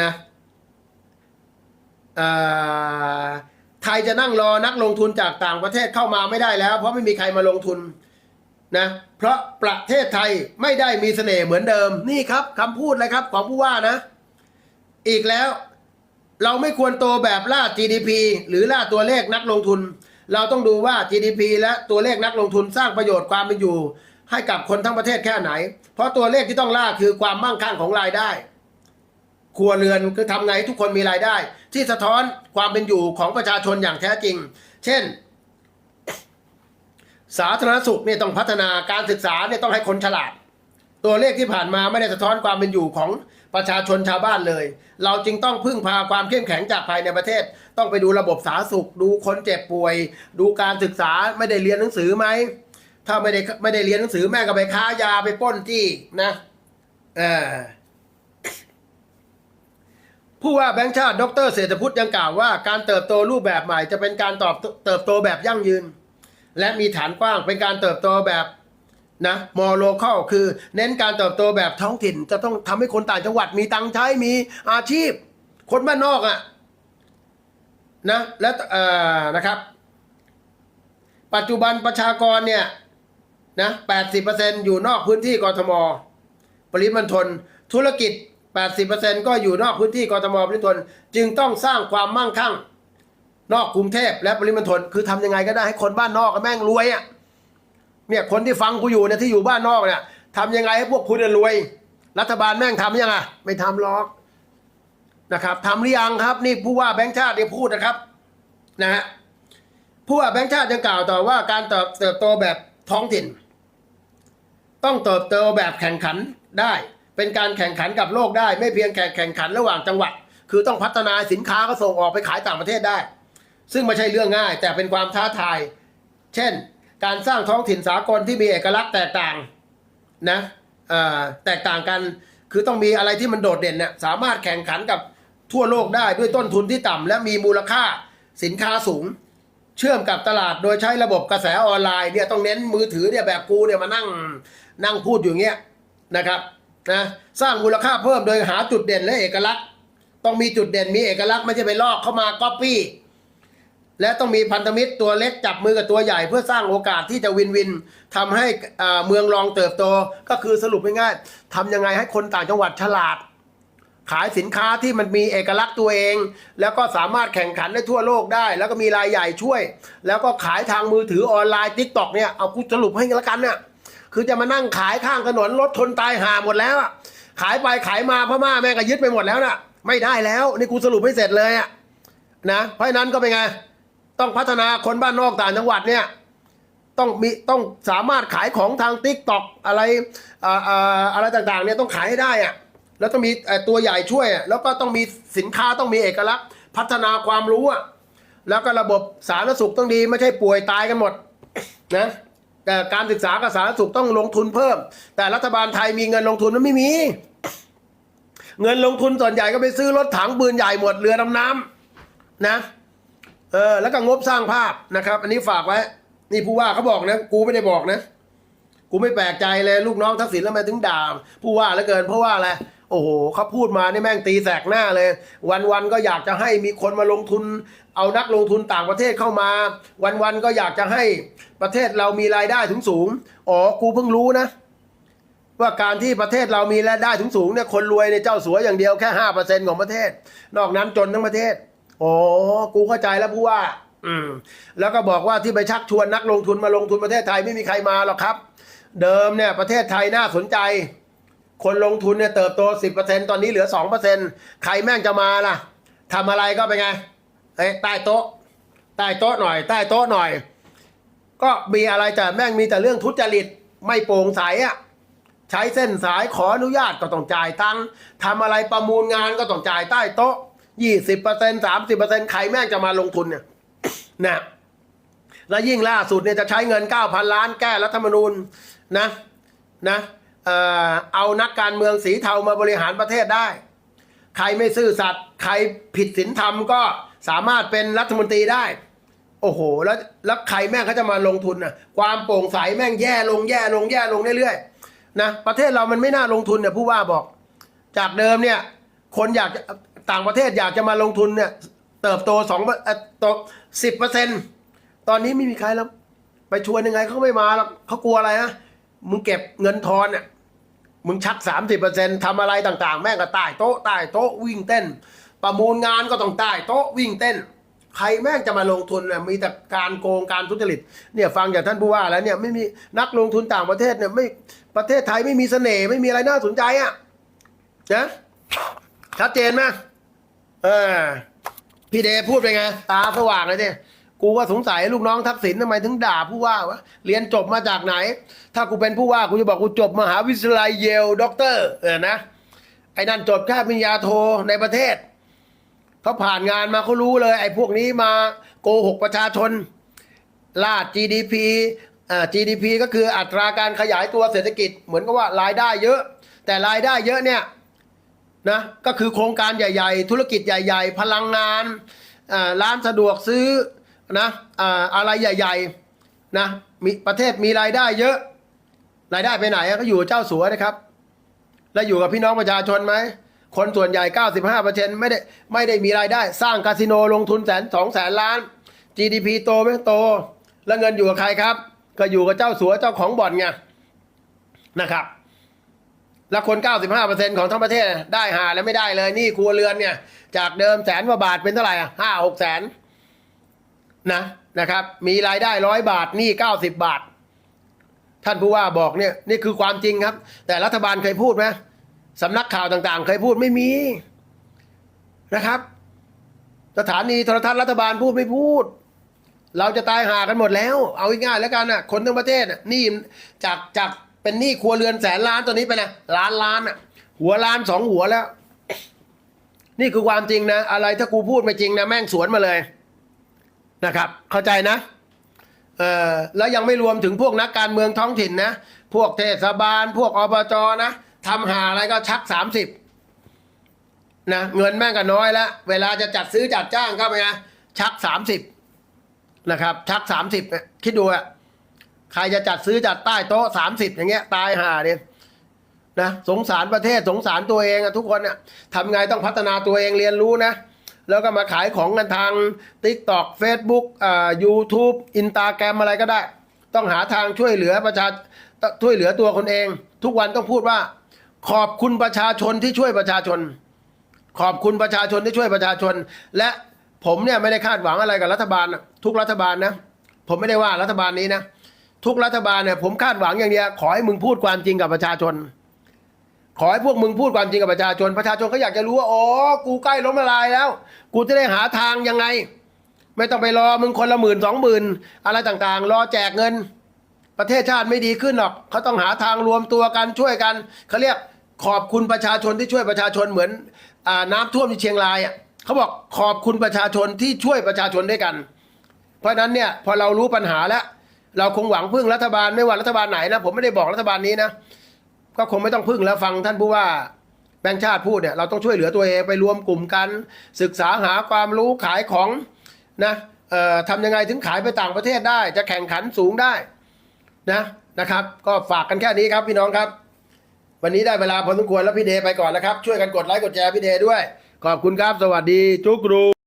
นะไทยจะนั่งรอนักลงทุนจากต่างประเทศเข้ามาไม่ได้แล้ว เพราะไม่มีใครมาลงทุนนะเพราะประเทศไทยไม่ได้มีเสน่ห์เหมือนเดิมนี่ครับคำพูดเลยครับของผู้ว่านะ อีกแล้วเราไม่ควรโตแบบล่า GDP หรือล่าตัวเลขนักลงทุน เราต้องดูว่า GDP และตัวเลขนักลงทุนสร้างประโยชน์ความเป็นอยู่ ให้กับคนทั้งประเทศแค่ไหน เพราะตัวเลขที่ต้องล่าคือความมั่งคั่งของรายได้ ครัวเรือนคือทำไงให้ทุกคนมีรายได้ ที่สะท้อนความเป็นอยู่ของประชาชนอย่างแท้จริง เช่น สาธารณสุขเนี่ยต้องพัฒนาการศึกษาเนี่ยต้องให้คนฉลาด ตัวเลขที่ผ่านมาไม่ได้สะท้อนความเป็นอยู่ของประชาชนชาวบ้านเลย เราจึงต้องพึ่งพาความเข้มแข็งจากภายในประเทศ ต้องไปดูระบบสาธารณสุข ดูคนเจ็บป่วย ดูการศึกษาไม่ได้เรียนหนังสือไหมถ้าไม่ได้ไม่ได้เรียนหนังสือแม่ก็ไปค้ายาไปป้นจี้นะเออ ผู้ว่าแบงค์ชาติ ดรเศรษฐพุทธยังกล่าวว่า การเติบโตรูปแบบใหม่จะเป็นการตอบเติบโตแบบยั่งยืน และมีฐานกว้างเป็นการเติบโตแบบนะมอโลเคอลคือ เน้นการเติบโตแบบท้องถิ่น จะต้องทำให้คนต่างจังหวัดมีตังค์ใช้มีอาชีพ คนบ้านนอกอะ่ะนะและเอ่อนะครับ ปัจจุบันประชากรเนี่ยนะ80%อยู่นอกพื้นที่กรทม ปริมณฑลธุรกิจ 80%ก็อยู่นอกพื้นที่กรทมปริมณฑลจึงต้องสร้างความมั่งคั่ง นอกกรุงเทพและปริมณฑลคือทำยังไงก็ได้ให้คนบ้านนอกแม่งรวยอะ่ะเนี่ยคนที่ฟังกูอยู่เนี่ยที่อยู่บ้านนอกเนี่ยทำยังไงให้พวกคุณรวย รัฐบาลแม่งทำยังไงไม่ทำหรอกนะครับทำหรือยังครับ นี่ผู้ว่าแบงค์ชาติเนี่ยพูดนะครับนะฮะผู้ว่าแบงค์ชาติยังกล่าวต่อว่าการเติบโตแบบท้องถิ่น ต้องเติบโตแบบแข่งขันได้ เป็นการแข่งขันกับโลกได้ ไม่เพียงแค่แข่งขันระหว่างจังหวัด คือต้องพัฒนาสินค้าก็ส่งออกไปขายต่างประเทศได้ ซึ่งไม่ใช่เรื่องง่าย แต่เป็นความท้าทาย เช่น การสร้างท้องถิ่นสากลที่มีเอกลักษณ์แตกต่างนะแตกต่างกันคือต้องมีอะไรที่มันโดดเด่นเนี่ยสามารถแข่งขันกับทั่วโลกได้ด้วยต้นทุนที่ต่ำและมีมูลค่าสินค้าสูง เชื่อมกับตลาดโดยใช้ระบบกระแสออนไลน์เนี่ยต้องเน้นมือถือเนี่ยแบบกูเนี่ยมานั่งนั่งพูดอยู่อย่างเงี้ยนะครับ นะสร้างมูลค่าเพิ่มโดยหาจุดเด่นและเอกลักษณ์ ต้องมีจุดเด่นมีเอกลักษณ์ไม่ใช่ไปลอกเข้ามาก๊อปปี้และต้องมีพันธมิตรตัวเล็กจับมือกับตัวใหญ่เพื่อสร้างโอกาสที่จะวินวินทำให้เมืองรองเติบโตก็คือสรุปง่ายๆทำยังไงให้คนต่างจังหวัดฉลาด ขายสินค้าที่มันมีเอกลักษณ์ตัวเอง แล้วก็สามารถแข่งขันได้ทั่วโลกได้ แล้วก็มีรายใหญ่ช่วย แล้วก็ขายทางมือถือออนไลน์ทิกตอกเนี่ยเอากูสรุปให้ล้วกันเนี่ย คือจะมานั่งขายข้างถนนรถทนตายหาหมดแล้วอะขายไปขายมาพม่าแม่งก็ยึดไปหมดแล้วน่ะ ไม่ได้แล้วนี่กูสรุปให้เสร็จเลยอะนะเพราะฉะนั้นก็เป็นไง ต้องพัฒนาคนบ้านนอกต่างจังหวัดเนี่ยต้องมีต้องสามารถขายของทางทิกต็อกอะไรอออะไรต่างๆเนี่ยต้องขายให้ได้อะแล้วต้องมีตัวใหญ่ช่วย แล้วก็ต้องมีสินค้าต้องมีเอกลักษณ์ พัฒนาความรู้อะแล้วก็ระบบสาธารณสุขต้องดีไม่ใช่ป่วยตายกันหมดนะ การศึกษากับสาธารณสุขต้องลงทุนเพิ่ม แต่รัฐบาลไทยมีเงินลงทุนมันไม่มี เงินลงทุนส่วนใหญ่ก็ไปซื้อรถถังปืนใหญ่หมดเรือดำน้ำนะเออแล้วก็งบสร้างภาพนะครับ อันนี้ฝากไว้ นี่ผู้ว่าเขาบอกนะ กูไม่ได้บอกนะ กูไม่แปลกใจเลยลูกน้องทักษิณแล้วมาถึงด่าผู้ว่าแล้วเกินเพราะว่าอะไร โอ้โหเขาพูดมานี่แม่งตีแสกหน้าเลย วันๆก็อยากจะให้มีคนมาลงทุน เอานักลงทุนต่างประเทศเข้ามา วันๆก็อยากจะให้ประเทศเรามีรายได้ถึงสูงอ๋อกูเพิ่งรู้นะ ว่าการที่ประเทศเรามีรายได้ถึงสูงเนี่ยคนรวยในเจ้าสัวอย่างเดียวแค่ห้าเปอร์เซ็นของประเทศ นอกนั้นจนทั้งประเทศโอ้กูเข้าใจแล้วผู้ว่าอืมแล้วก็บอกว่าที่ไปชักชวนนักลงทุนมาลงทุนประเทศไทยไม่มีใครมาหรอกครับ เดิมเนี่ยประเทศไทยน่าสนใจ คนลงทุนเนี่ยเติบโต 10%ตอนนี้เหลือ 2%ใครแม่งจะมาล่ะทำอะไรก็เป็นไงเอ้ยใต้โต๊ะ ใต้โต๊ะหน่อย ใต้โต๊ะหน่อย ก็มีอะไรแต่แม่งมีแต่เรื่องทุจริตไม่โปร่งใสอะใช้เส้นสายขออนุญาตก็ต้องจ่ายตังค์ทำอะไรประมูลงานก็ต้องจ่ายใต้โต๊ะยี่สิบเปอร์เซ็นสามสิบเปอร์เซ็นใครแม่งจะมาลงทุนเนี่ยนะและยิ่งล่าสุดเนี่ยจะใช้เงิน 9,000 ล้านแก้รัฐธรรมนูญนะนะ เออเอานักการเมืองสีเทามาบริหารประเทศได้ ใครไม่ซื่อสัตย์ใครผิดศีลธรรมก็สามารถเป็นรัฐมนตรีได้ โอ้โห แล้วแล้วใครแม่งเขาจะมาลงทุนน่ะความโปร่งใสแม่งแย่ลงแย่ลงแย่ลงเรื่อยๆนะประเทศเรามันไม่น่าลงทุนเนี่ยผู้ว่าบอก จากเดิมเนี่ยคนอยากจะต่างประเทศอยากจะมาลงทุนเนี่ยเติบโตสองโตสิบเปอร์เซ็นตอนนี้ไม่มีใครแล้ว ไปชวนยังไงเขาไม่มาแล้วเขากลัวอะไรฮะ มึงเก็บเงินทอนเนี่ยมึงชักสามสิบเปอร์เซ็นทำอะไรต่างๆ แม่งก็ใต้โต๊ะใต้โต๊ะวิ่งเต้น ประมูลงานก็ต้องใต้โต๊ะวิ่งเต้น ใครแม่งจะมาลงทุนเนี่ยมีแต่การโกงการทุจริตเนี่ยฟังจากท่านผู้ว่าแล้วเนี่ยไม่มีนักลงทุนต่างประเทศเนี่ยไม่ประเทศไทยไม่มีเสน่ห์ไม่มีอะไรน่าสนใจอะนะชัดเจนไหมเออพี่เดชพูดไปไง ตาสว่างเลยเนี่ย กูก็สงสัยลูกน้องทักษิณทำไมถึงด่าผู้ว่าวะเรียนจบมาจากไหน ถ้ากูเป็นผู้ว่ากูจะบอกกูจบมหาวิทยาลัยเยลด็อกเตอร์เออนะไอ้นั่นจบแค่ปริญญาโทในประเทศเขาผ่านงานมาเขารู้เลย ไอ้พวกนี้มาโกหกประชาชน ลาด GDP อ่า GDP ก็คืออัตราการขยายตัวเศรษฐกิจ เหมือนกับว่ารายได้เยอะ แต่รายได้เยอะเนี่ยนะก็คือโครงการใหญ่ ๆ ธุรกิจใหญ่ ๆ พลังงานอ่าร้านสะดวกซื้อ นะอะไรใหญ่ๆนะมีประเทศมีรายได้เยอะ รายได้ไปไหนก็อยู่กับเจ้าสัวนะครับ แล้วอยู่กับพี่น้องประชาชนไหมคนส่วนใหญ่ 95%ไม่ได้ไม่ได้มีรายได้ สร้างคาสิโนลงทุนแสนสองแสนล้าน GDP โตไหมโต แล้วเงินอยู่กับใครครับ ก็อยู่กับเจ้าสัวเจ้าของบ่อนไงนะครับ แล้วคน 95%ของทั้งประเทศได้หาแล้วไม่ได้เลย นี่ครัวเรือนเนี่ย จากเดิมแสนกว่าบาทเป็นเท่าไหร่ห้าหกแสน นะนะครับ มีรายได้ร้อยบาทหนี่เก้าสิบบาท ท่านผู้ว่าบอกเนี่ยนี่คือความจริงครับ แต่รัฐบาลเคยพูดไหมสำนักข่าวต่างๆ เคยพูดไม่มีนะครับ สถานีโทรทัศน์รัฐบาลพูดไม่พูด เราจะตายหากันหมดแล้ว เอาง่ายๆแล้วกันน่ะ คนทั้งประเทศน่ะหนี่จากจากเป็นหนี้ครัวเรือนแสนล้านตัวนี้ไปนะล้านล้านอะ หัวล้านสองหัวแล้ว นี่คือความจริงนะ อะไรถ้ากูพูดไม่จริงนะแม่งสวนมาเลย นะครับ เข้าใจนะเออแล้วยังไม่รวมถึงพวกนักการเมืองท้องถิ่นนะ พวกเทศบาล พวกอบจนะทำหาอะไรก็ชักสามสิบนะเงินแม่งก็น้อยแล้วเวลาจะจัดซื้อจัดจ้างเข้าไปนะชักสามสิบนะครับ ชักสามสิบคิดดูอะใครจะจัดซื้อจัดใต้โต๊ะสามสิบอย่างเงี้ย ตายห่าเนี่ยนะสงสารประเทศสงสารตัวเองอะทุกคนอะทำไงต้องพัฒนาตัวเองเรียนรู้นะ แล้วก็มาขายของกันทาง TikTok Facebook อ่า YouTube Instagram อะไรก็ได้ ต้องหาทางช่วยเหลือประชาช่วยเหลือตัวคนเอง ทุกวันต้องพูดว่า ขอบคุณประชาชนที่ช่วยประชาชน ขอบคุณประชาชนที่ช่วยประชาชน และผมเนี่ยไม่ได้คาดหวังอะไรกับรัฐบาล ทุกรัฐบาลนะ ผมไม่ได้ว่ารัฐบาลนี้นะ ทุกรัฐบาลเนี่ยผมคาดหวังอย่างเดียวขอให้มึงพูดความจริงกับประชาชน ขอให้พวกมึงพูดความจริงกับประชาชน ประชาชนเขาอยากจะรู้ว่าอ๋อกูใกล้ล้มละลายแล้ว กูจะได้หาทางยังไง ไม่ต้องไปรอมึงคนละหมื่นสองหมื่นอะไรต่างๆ รอแจกเงิน ประเทศชาติไม่ดีขึ้นหรอกเขาต้องหาทางรวมตัวกันช่วยกันเขาเรียกขอบคุณประชาชนที่ช่วยประชาชนเหมือนอน้ำท่วมที่เชียงรายอะเขาบอกขอบคุณประชาชนที่ช่วยประชาชนด้วยกัน เพราะฉะนั้นเนี่ยพอเรารู้ปัญหาแล้ว เราคงหวังพึ่งรัฐบาลไม่ว่ารัฐบาลไหนนะผมไม่ได้บอกรัฐบาลนี้นะ ก็คงไม่ต้องพึ่งแล้วฟังท่านผู้ว่าแบงค์ชาติพูดเนี่ยเราต้องช่วยเหลือตัวเองไปรวมกลุ่มกัน ศึกษาหาความรู้ขายของนะเอ่อทำยังไงถึงขายไปต่างประเทศได้ จะแข่งขันสูงได้นะนะครับ ก็ฝากกันแค่นี้ครับพี่น้องครับ วันนี้ได้เวลาพอสมควรแล้วพี่เดไปก่อนแล้วครับ ช่วยกันกดไลค์กดแชร์พี่เดด้วย ขอบคุณครับ สวัสดีจุกรู